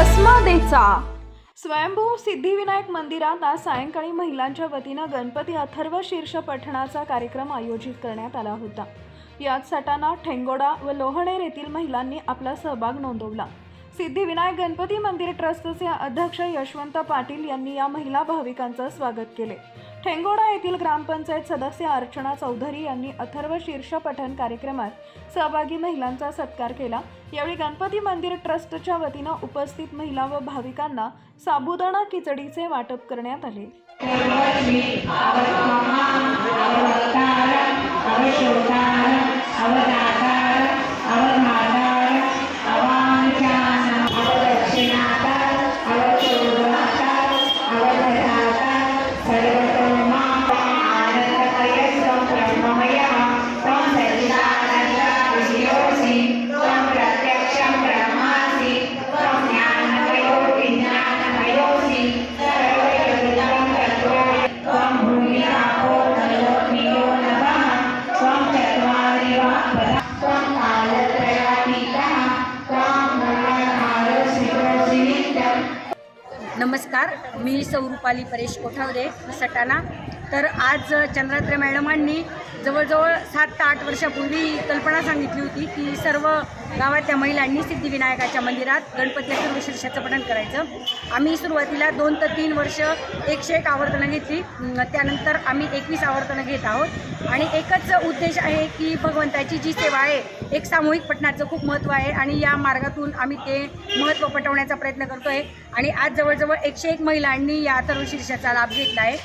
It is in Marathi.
भस्मादेचा. स्वयंभू सिद्धिविनायक मंदिरात आज सायंकाळी महिलांच्या वतीनं गणपती अथर्व शीर्ष पठणाचा कार्यक्रम आयोजित करण्यात आला होता. यात सटाणा ठेंगोडा व लोहणेर येथील महिलांनी आपला सहभाग नोंदवला. सिद्धिविनायक गणपती मंदिर ट्रस्टचे अध्यक्ष यशवंत पाटील यांनी या महिला भाविकांचं स्वागत केले. ठेंगोडा येथील ग्रामपंचायत सदस्य अर्चना चौधरी यांनी अथर्व शीर्ष पठण कार्यक्रमात सहभागी महिलांचा सत्कार केला. यावेळी गणपती मंदिर ट्रस्टच्या वतीनं उपस्थित महिला व भाविकांना साबुदाणा खिचडीचे वाटप करण्यात आले. नमस्कार मी सौरूपाली परेश कोठावरे सटाणा. तर आज चंद्रात्रे मॅडमांनी जवळजवळ सात ते आठ वर्षापूर्वी कल्पना सांगितली होती की सर्व गावातल्या महिलांनी सिद्धिविनायकाच्या मंदिरात गणपती सर्व शीर्षाचं पठण करायचं. आम्ही सुरुवातीला दोन ते तीन वर्ष एकशे एक आवर्तनं घेतली. त्यानंतर आम्ही एकवीस आवर्तनं घेत आहोत. आणि एकच उद्देश आहे की भगवंताची जी सेवा आहे एक सामूहिक पठणाचं खूप महत्त्व आहे आणि या मार्गातून आम्ही ते महत्त्व पटवण्याचा प्रयत्न करतो आहे आणि आज जवळजवळ एकशे एक महिलांनी या अथर्व शीर्षाचा लाभ घेतला आहे.